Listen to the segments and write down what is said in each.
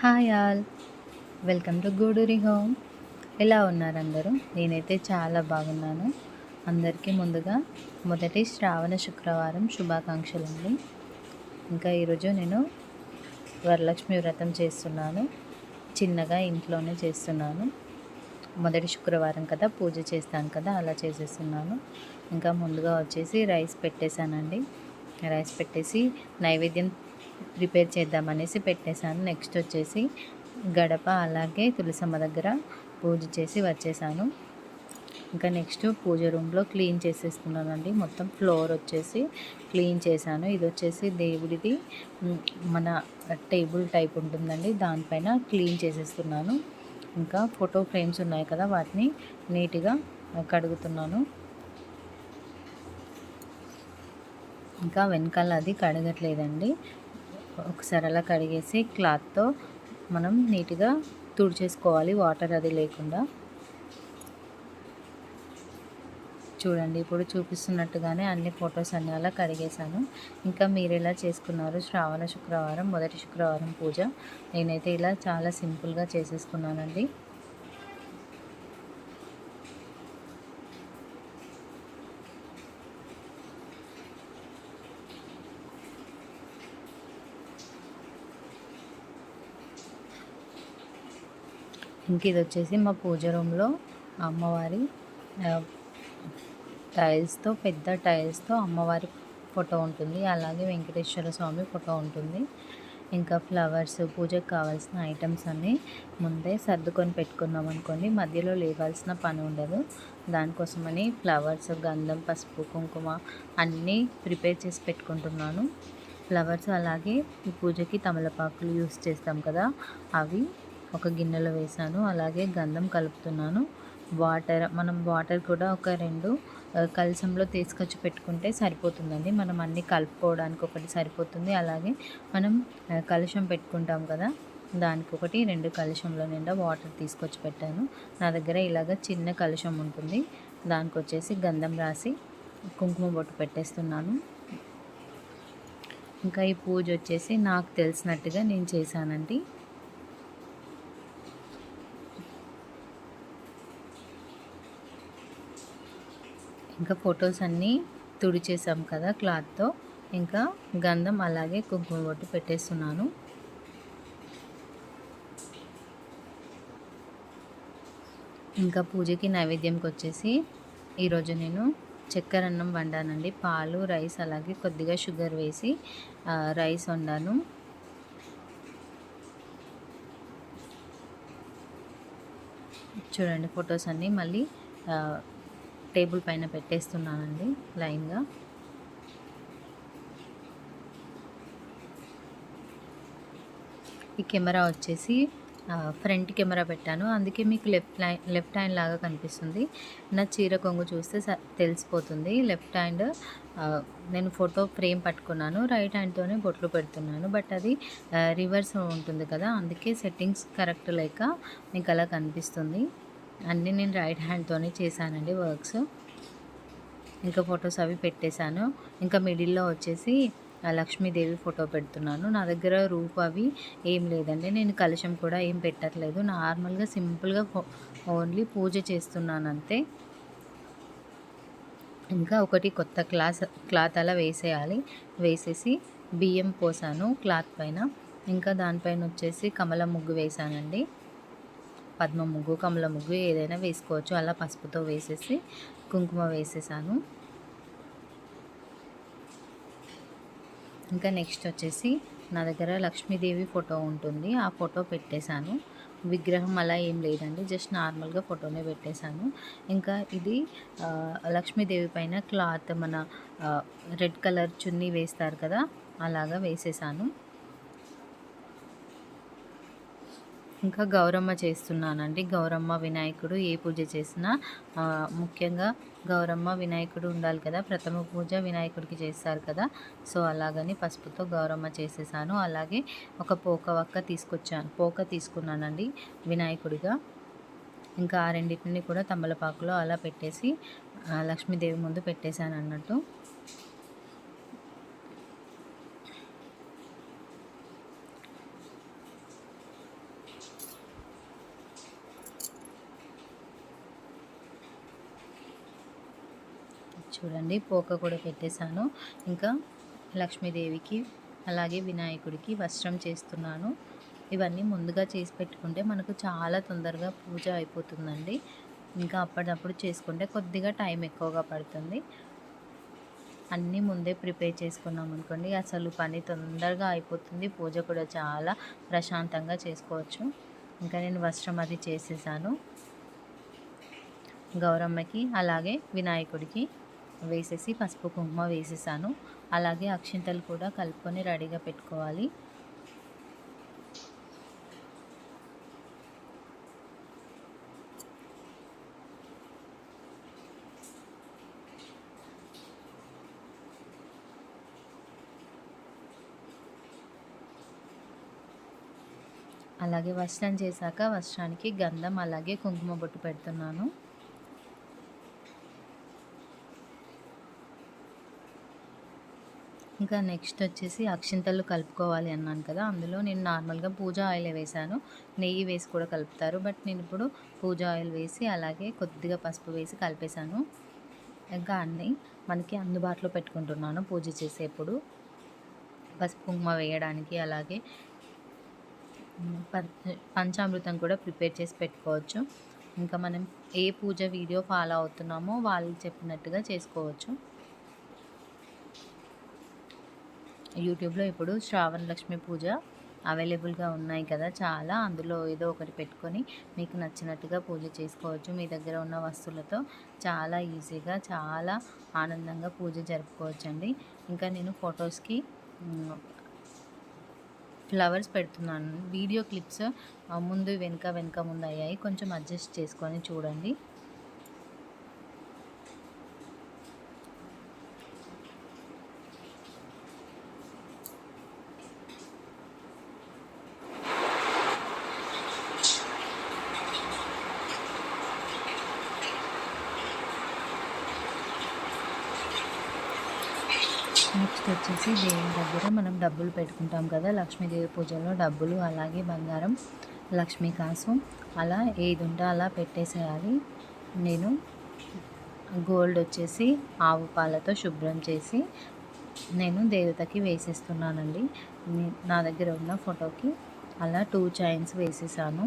Hi all. Welcome to Guduri home. ఎలా ఉన్నారు అందరూ? నేనైతే చాలా బాగున్నాను. అందరికీ ముందుగా మొదటి శ్రావణ శుక్రవారం శుభాకాంక్షలు అండి ఇంకా ఈరోజు నేను వరలక్ష్మి వ్రతం చేస్తున్నాను. చిన్నగా ఇంట్లోనే చేస్తున్నాను. మొదటి శుక్రవారం కదా పూజ చేస్తాను కదా అలా చేసేస్తున్నాను. ఇంకా ముందుగా వచ్చేసి రైస్ పెట్టేశానండి. రైస్ పెట్టేసి నైవేద్యం ప్రిపేర్ చేద్దామనేసి పెట్టేశాను. నెక్స్ట్ వచ్చేసి గడప అలాగే తులసమ్మ దగ్గర పూజ చేసి వచ్చేసాను. ఇంకా నెక్స్ట్ పూజ రూమ్లో క్లీన్ చేసేస్తున్నానండి. మొత్తం ఫ్లోర్ వచ్చేసి క్లీన్ చేశాను. ఇది వచ్చేసి దేవుడిది మన టేబుల్ టైప్ ఉంటుందండి. దానిపైన క్లీన్ చేసేస్తున్నాను. ఇంకా ఫోటో ఫ్రేమ్స్ ఉన్నాయి కదా వాటిని నీట్గా కడుగుతున్నాను. ఇంకా వెనకాల అది కడగట్లేదండి. ఒకసారి అలా కడిగేసి క్లాత్తో మనం నీట్గా తుడిచేసుకోవాలి. వాటర్ అది లేకుండా. చూడండి ఇప్పుడు చూపిస్తున్నట్టుగానే అన్ని ఫొటోస్ అన్ని అలా కడిగేశాను. ఇంకా మీరు ఎలా చేసుకున్నారు? శ్రావణ శుక్రవారం మొదటి శుక్రవారం పూజ. నేనైతే ఇలా చాలా సింపుల్గా చేసేసుకున్నానండి. ఇంక ఇది వచ్చేసి మా పూజ రూమ్లో అమ్మవారి టైల్స్తో పెద్ద టైల్స్తో అమ్మవారి ఫోటో ఉంటుంది. అలాగే వెంకటేశ్వర స్వామి ఫోటో ఉంటుంది. ఇంకా ఫ్లవర్స్ పూజకు కావాల్సిన ఐటమ్స్ అన్నీ ముందే సర్దుకొని పెట్టుకున్నాం అనుకోండి. మధ్యలో లేవాల్సిన పని ఉండదు. దానికోసమని ఫ్లవర్స్ గంధం పసుపు కుంకుమ అన్నీ ప్రిపేర్ చేసి పెట్టుకుంటున్నాను. ఫ్లవర్స్ అలాగే ఈ పూజకి తమలపాకులు యూస్ చేస్తాం కదా అవి ఒక గిన్నెలో వేసాను అలాగే గంధం కలుపుతున్నాను. వాటర్ మనం వాటర్ కూడా ఒక రెండు కలసంలో తీసుకొచ్చి పెట్టుకుంటే సరిపోతుందండి. మనం అన్నీ కలుపుకోవడానికి ఒకటి సరిపోతుంది. అలాగే మనం కలుషం పెట్టుకుంటాం కదా దానికి ఒకటి రెండు కలుషంలో నిండా వాటర్ తీసుకొచ్చి పెట్టాను. నా దగ్గర ఇలాగ చిన్న కలుషం ఉంటుంది. దానికి వచ్చేసి గంధం రాసి కుంకుమ బొట్టు పెట్టేస్తున్నాను. ఇంకా ఈ పూజ వచ్చేసి నాకు తెలిసినట్టుగా నేను చేశానండి. ఇంకా ఫొటోస్ అన్నీ తుడిచేసాం కదా క్లాత్తో. ఇంకా గంధం అలాగే కుంకుమ బొట్టు పెట్టేస్తున్నాను. ఇంకా పూజకి నైవేద్యంకి వచ్చేసి ఈరోజు నేను చక్కెర అన్నం వండానండి. పాలు రైస్ అలాగే కొద్దిగా షుగర్ వేసి రైస్ వండాను. చూడండి ఫొటోస్ అన్నీ. మళ్ళీ టేబుల్ పైన పెట్టేస్తున్నానండి లైన్గా. ఈ కెమెరా వచ్చేసి ఫ్రంట్ కెమెరా పెట్టాను. అందుకే మీకు లెఫ్ట్ లైన్ లెఫ్ట్ హ్యాండ్ లాగా కనిపిస్తుంది. నా చీర కొంగు చూస్తే తెలిసిపోతుంది. లెఫ్ట్ హ్యాండ్ నేను ఫోటో ఫ్రేమ్ పట్టుకున్నాను. రైట్ హ్యాండ్తోనే బొట్లు పెడుతున్నాను. బట్ అది రివర్స్ ఉంటుంది కదా అందుకే సెట్టింగ్స్ కరెక్ట్ లేక మీకు అలా కనిపిస్తుంది. అన్నీ నేను రైట్ హ్యాండ్తోనే చేశానండి వర్క్స్ ఇంకా ఫొటోస్ అవి పెట్టేశాను. ఇంకా మిడిల్లో వచ్చేసి లక్ష్మీదేవి ఫోటో పెడుతున్నాను. నా దగ్గర రూపు అవి ఏం లేదండి. నేను కలశం కూడా ఏం పెట్టట్లేదు. నార్మల్గా సింపుల్గా ఓన్లీ పూజ చేస్తున్నాను అంతే. ఇంకా ఒకటి కొత్త క్లాస్ క్లాత్ అలా వేసేయాలి. వేసేసి బియ్యం పోసాను క్లాత్ పైన. ఇంకా దానిపైన వచ్చేసి కమల ముగ్గు వేసానండి పద్మ ముగ్గు కమల ముగ్గు ఏదైనా వేసుకోవచ్చు. అలా పసుపుతో వేసేసి కుంకుమ వేసేసాను. ఇంకా నెక్స్ట్ వచ్చేసి నా దగ్గర లక్ష్మీదేవి ఫోటో ఉంటుంది. ఆ ఫోటో పెట్టేశాను. విగ్రహం అలా ఏం లేదండి. జస్ట్ నార్మల్గా ఫోటోనే పెట్టేశాను. ఇంకా ఇది లక్ష్మీదేవి పైన క్లాత్ మన రెడ్ కలర్ చున్నీ వేస్తారు కదా అలాగా వేసేసాను. ఇంకా గౌరమ్మ చేస్తున్నానండి. గౌరమ్మ వినాయకుడు ఏ పూజ చేసినా ముఖ్యంగా గౌరమ్మ వినాయకుడు ఉండాలి కదా. ప్రథమ పూజ వినాయకుడికి చేస్తారు కదా. సో అలాగని పసుపుతో గౌరమ్మ చేసేసాను. అలాగే ఒక పోక వక్క తీసుకొచ్చాను. పోక తీసుకున్నానండి వినాయకుడిగా. ఇంకా ఆ రెండింటిని కూడా తమలపాకులో అలా పెట్టేసి లక్ష్మీదేవి ముందు పెట్టేశాను అన్నట్టు చూడండి పోక కూడా పెట్టేశాను. ఇంకా లక్ష్మీదేవికి అలాగే వినాయకుడికి వస్త్రం చేస్తున్నాను. ఇవన్నీ ముందుగా చేసి పెట్టుకుంటే మనకు చాలా తొందరగా పూజ అయిపోతుందండి. ఇంకా అప్పటికప్పుడు చేసుకుంటే కొద్దిగా టైం ఎక్కువగా పడుతుంది. అన్నీ ముందే ప్రిపేర్ చేసుకున్నాం అనుకోండి అసలు పని తొందరగా అయిపోతుంది. పూజ కూడా చాలా ప్రశాంతంగా చేసుకోవచ్చు. ఇంకా నేను వస్త్రం అది చేసేసాను. గౌరమ్మకి అలాగే వినాయకుడికి వేసేసి పసుపు కుంకుమ వేసేసాను. అలాగే అక్షింతలు కూడా కలుపుకొని రెడీగా పెట్టుకోవాలి. అలాగే వస్త్రం చేశాక వస్త్రానికి గంధం అలాగే కుంకుమ బొట్టు పెడుతున్నాను. ఇంకా నెక్స్ట్ వచ్చేసి అక్షింతలు కలుపుకోవాలి అన్నాను కదా అందులో నేను నార్మల్గా పూజ ఆయిల్ వేసాను నెయ్యి వేసి కూడా కలుపుతారు. బట్ నేను ఇప్పుడు పూజ ఆయిల్ వేసి అలాగే కొద్దిగా పసుపు వేసి కలిపేశాను. ఇంకా అన్నీ మనకి అందుబాటులో పెట్టుకుంటున్నాను పూజ చేసేప్పుడు. పసుపు కుంకుమ వేయడానికి అలాగే పంచామృతం కూడా ప్రిపేర్ చేసి పెట్టుకోవచ్చు. ఇంకా మనం ఏ పూజ వీడియో ఫాలో అవుతున్నామో వాళ్ళు చెప్పినట్టుగా చేసుకోవచ్చు. యూట్యూబ్లో ఇప్పుడు శ్రావణ లక్ష్మి పూజ అవైలబుల్గా ఉన్నాయి కదా చాలా. అందులో ఏదో ఒకటి పెట్టుకొని మీకు నచ్చినట్టుగా పూజ చేసుకోవచ్చు. మీ దగ్గర ఉన్న వస్తువులతో చాలా ఈజీగా చాలా ఆనందంగా పూజ జరుపుకోవచ్చు అండి ఇంకా నేను ఫొటోస్కి ఫ్లవర్స్ పెడుతున్నాను. వీడియో క్లిప్స్ ముందు వెనుక వెనుక ముందు అయ్యాయి. కొంచెం అడ్జస్ట్ చేసుకొని చూడండి. నెక్స్ట్ వచ్చేసి దేవుని దగ్గర మనం డబ్బులు పెట్టుకుంటాం కదా లక్ష్మీదేవి పూజలో డబ్బులు అలాగే బంగారం లక్ష్మీ కాసు అలా ఏది ఉంటే అలా పెట్టేసేయాలి. నేను గోల్డ్ వచ్చేసి ఆవు పాలతో శుభ్రం చేసి నేను దేవతకి వేసేస్తున్నానండి. నా దగ్గర ఉన్న ఫోటోకి అలా టూ చైన్స్ వేసేసాను.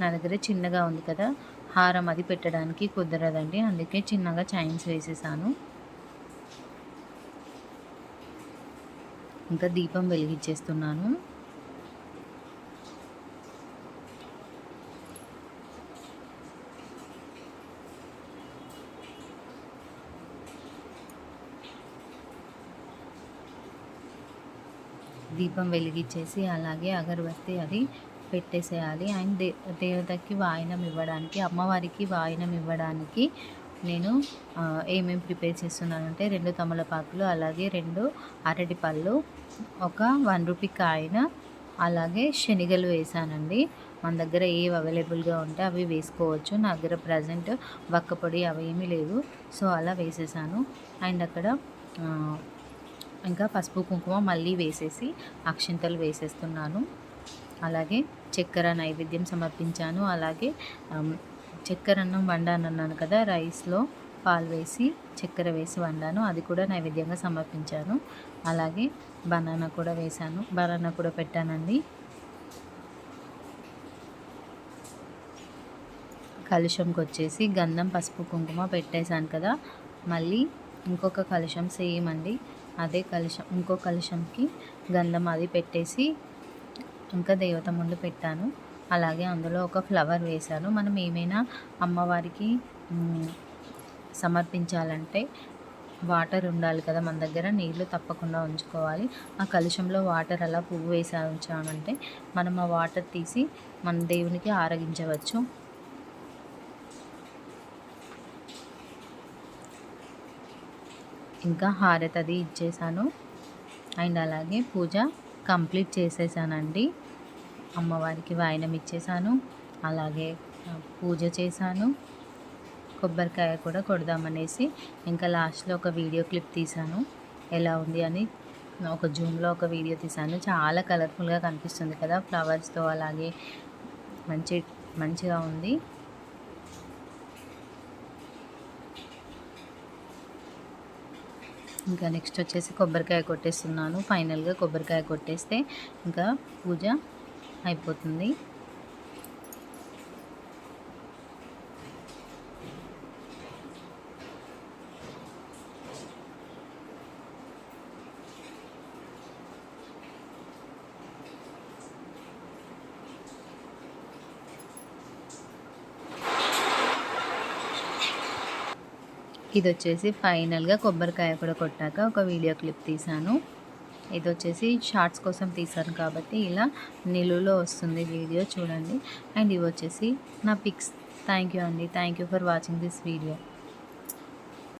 నా దగ్గర చిన్నగా ఉంది కదా హారం అది పెట్టడానికి కుదరదండి అందుకే చిన్నగా చైన్స్ వేసేసాను. ఇంకా దీపం వెలిగించేస్తున్నాను. దీపం వెలిగించేసి అలాగే అగరబత్తి అది పెట్టేసేయాలి. అండ్ దే దేవతకి వాయనం ఇవ్వడానికి అమ్మవారికి వాయనం ఇవ్వడానికి నేను ఏమేమి ప్రిపేర్ చేస్తున్నానంటే రెండు తమలపాకులు అలాగే రెండు అరటి పళ్ళు ఒక వన్ రూపీ కాయిన అలాగే శనగలు వేసానండి. మన దగ్గర ఏవి అవైలబుల్గా ఉంటే అవి వేసుకోవచ్చు. నా దగ్గర ప్రజెంట్ వక్కపొడి అవి ఏమీ లేవు. సో అలా వేసేసాను. అండ్ అక్కడ ఇంకా పసుపు కుంకుమ మళ్ళీ వేసేసి అక్షింతలు వేసేస్తున్నాను. అలాగే చక్కెర నైవేద్యం సమర్పించాను. అలాగే చక్కెర అన్నం వండాను అన్నాను కదా రైస్లో పాలు వేసి చక్కెర వేసి వండాను. అది కూడా నైవేద్యంగా సమర్పించాను. అలాగే బనానా కూడా వేశాను. బనానా కూడా పెట్టానండి. కలుషంకి వచ్చేసి గంధం పసుపు కుంకుమ పెట్టేశాను కదా. మళ్ళీ ఇంకొక కలుషం సేమ్ అండి. అదే కలుషం ఇంకో కలుషంకి గంధం అది పెట్టేసి ఇంకా దేవత ముందు పెట్టాను. అలాగే అందులో ఒక ఫ్లవర్ వేశాను. మనం ఏమైనా అమ్మవారికి సమర్పించాలంటే వాటర్ ఉండాలి కదా మన దగ్గర నీళ్ళు తప్పకుండా ఉంచుకోవాలి. ఆ కలుషంలో వాటర్ అలా పువ్వు వేసా ఉంచామంటే మనం ఆ వాటర్ తీసి మన దేవునికి ఆరగించవచ్చు. ఇంకా హారతి అది ఇచ్చేసాను. అండ్ అలాగే పూజ కంప్లీట్ చేసేసానండి. అమ్మవారికి వాయినం ఇచ్చేసాను. అలాగే పూజ చేశాను. కొబ్బరికాయ కూడా కొడదామనేసి ఇంకా లాస్ట్లో ఒక వీడియో క్లిప్ తీశాను. ఎలా ఉంది అని ఒక జూమ్లో ఒక వీడియో తీశాను. చాలా కలర్ఫుల్గా కనిపిస్తుంది కదా ఫ్లవర్స్తో అలాగే మంచి మంచిగా ఉంది. ఇంకా నెక్స్ట్ వచ్చేసి కొబ్బరికాయ కొట్టేస్తున్నాను. ఫైనల్గా కొబ్బరికాయ కొట్టేస్తే ఇంకా పూజ అయిపోతుంది. ఇది వచ్చేసి ఫైనల్గా కొబ్బరికాయ కూడా కొట్టాక ఒక వీడియో క్లిప్ తీశాను ఇది వచ్చేసి షార్ట్స్ కోసం తీశాను కాబట్టి ఇలా నిలువులో వస్తుంది వీడియో చూడండి. అండ్ ఇవి వచ్చేసి నా పిక్స్. థ్యాంక్ యూ అండి. Thank you for watching this video.